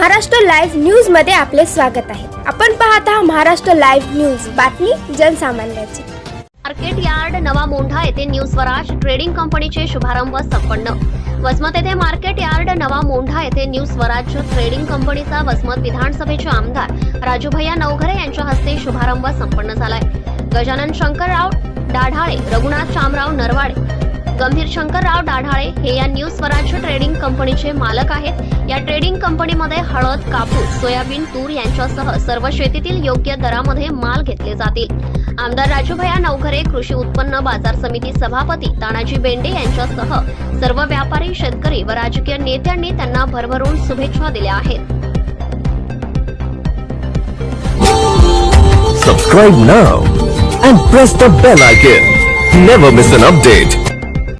Maharashtra live न्यूजमध्ये आपले स्वागत आहे. आपण पाहत आहात महाराष्ट्र लाईव्ह न्यूज. बातमी जनसामान्याची. मार्केट यार्ड नवा मोंढा येथे न्यू स्वराज ट्रेडिंग कंपनीचे शुभारंभ संपन्न. वसमत येथे मार्केट यार्ड नवा मोंढा येथे न्यू स्वराज ट्रेडिंग कंपनीचा वसमत विधानसभेचे आमदार राजूभैया नवघरे यांच्या हस्ते शुभारंभ संपन्न झालाय. गजानन शंकरराव डाढाळे रघुनाथ शामराव नरवाडे गंभीर शंकरराव डाढाळे हे या न्यू स्वराज्य ट्रेडिंग कंपनीचे मालक आहेत या ट्रेडिंग कंपनीमध्ये हळद कापूस सोयाबीन तूर यांच्यासह सर्व शेतीतील योग्य दरामध्ये माल घेतले जातील आमदार राजूभया नवघरे कृषी उत्पन्न बाजार समिती सभापती तानाजी बेंडे यांच्यासह सर्व व्यापारी शेतकरी व राजकीय नेत्यांनी त्यांना भरभरून शुभेच्छा दिल्या आहेत Subscribe now and press the bell icon. Never miss an update.